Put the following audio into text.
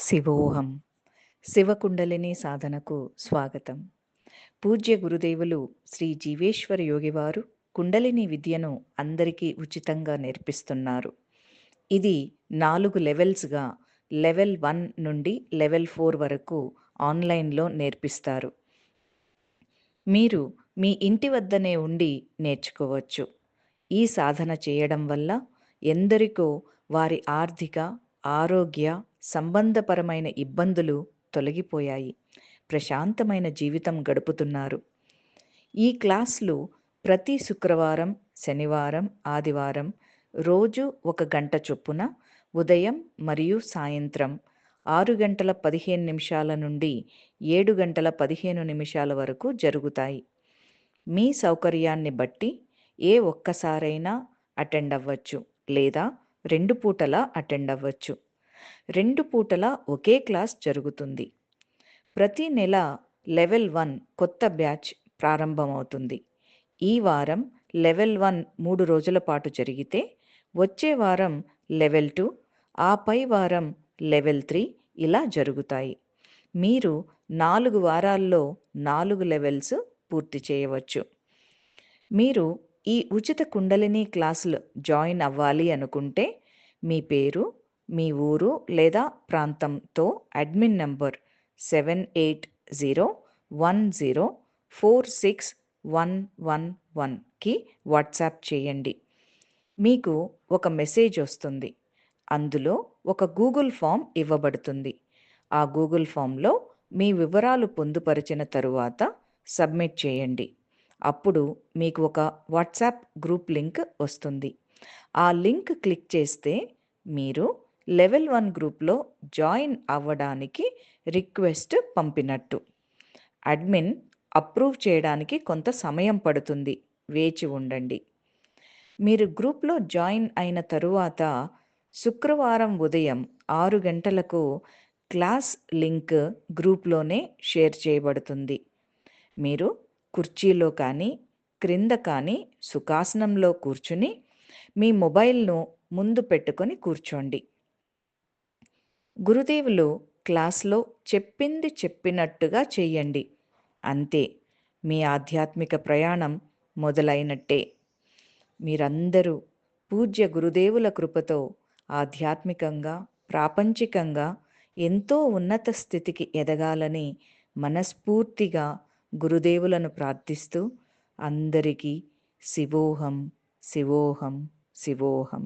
శివోహం. శివకుండలిని సాధనకు స్వాగతం. పూజ్య గురుదేవులు శ్రీ జీవేశ్వర యోగివారు కుండలిని విద్యను అందరికీ ఉచితంగా నేర్పిస్తున్నారు. ఇది నాలుగు లెవెల్స్గా లెవెల్ వన్ నుండి లెవెల్ ఫోర్ వరకు ఆన్లైన్లో నేర్పిస్తారు. మీరు మీ ఇంటి వద్దనే ఉండి నేర్చుకోవచ్చు. ఈ సాధన చేయడం వల్ల ఎందరికో వారి ఆర్థిక ఆరోగ్య సంబంధపరమైన ఇబ్బందులు తొలగిపోయాయి. ప్రశాంతమైన జీవితం గడుపుతున్నారు. ఈ క్లాసులు ప్రతి శుక్రవారం శనివారం ఆదివారం రోజు ఒక గంట చొప్పున ఉదయం మరియు సాయంత్రం ఆరు గంటల పదిహేను నిమిషాల నుండి ఏడు గంటల పదిహేను నిమిషాల వరకు జరుగుతాయి. మీ సౌకర్యాన్ని బట్టి ఏ ఒక్కసారైనా అటెండ్ అవ్వచ్చు లేదా రెండు పూటలా అటెండ్ అవ్వచ్చు. రెండు పూటలా ఒకే క్లాస్ జరుగుతుంది. ప్రతి నెల లెవెల్ వన్ కొత్త బ్యాచ్ ప్రారంభమవుతుంది. ఈ వారం లెవెల్ వన్ మూడు రోజుల పాటు జరిగితే వచ్చే వారం లెవెల్ టూ ఆ పై వారం లెవెల్ త్రీ ఇలా జరుగుతాయి. మీరు నాలుగు వారాల్లో నాలుగు లెవెల్స్ పూర్తి చేయవచ్చు. మీరు ఈ ఉచిత కుండలిని క్లాసులు జాయిన్ అవ్వాలి అనుకుంటే మీ పేరు మీ ఊరు లేదా ప్రాంతంతో admin number seven eight zero one zero four six one one వన్కి వాట్సాప్ చేయండి. మీకు ఒక మెసేజ్ వస్తుంది. అందులో ఒక గూగుల్ ఫామ్ ఇవ్వబడుతుంది. ఆ గూగుల్ ఫామ్లో మీ వివరాలు పొందుపరిచిన తరువాత సబ్మిట్ చేయండి. అప్పుడు మీకు ఒక వాట్సాప్ గ్రూప్ లింక్ వస్తుంది. ఆ లింక్ క్లిక్ చేస్తే మీరు లెవెల్ వన్ గ్రూప్లో జాయిన్ అవ్వడానికి రిక్వెస్ట్ పంపినట్టు. అడ్మిన్ అప్రూవ్ చేయడానికి కొంత సమయం పడుతుంది. వేచి ఉండండి. మీరు గ్రూప్లో జాయిన్ అయిన తరువాత శుక్రవారం ఉదయం ఆరు గంటలకు క్లాస్ లింక్ గ్రూప్లోనే షేర్ చేయబడుతుంది. మీరు కుర్చీలో కానీ క్రింద కానీ సుఖాసనంలో కూర్చుని మీ మొబైల్ను ముందు పెట్టుకొని కూర్చోండి. గురుదేవులు క్లాస్లో చెప్పింది చెప్పినట్టుగా చేయండి. అంతే మీ ఆధ్యాత్మిక ప్రయాణం మొదలైనట్టే. మీరందరూ పూజ్య గురుదేవుల కృపతో ఆధ్యాత్మికంగా ప్రాపంచికంగా ఎంతో ఉన్నత స్థితికి ఎదగాలని మనస్ఫూర్తిగా గురుదేవులను ప్రార్థిస్తూ అందరికీ శివోహం శివోహం. శివోహం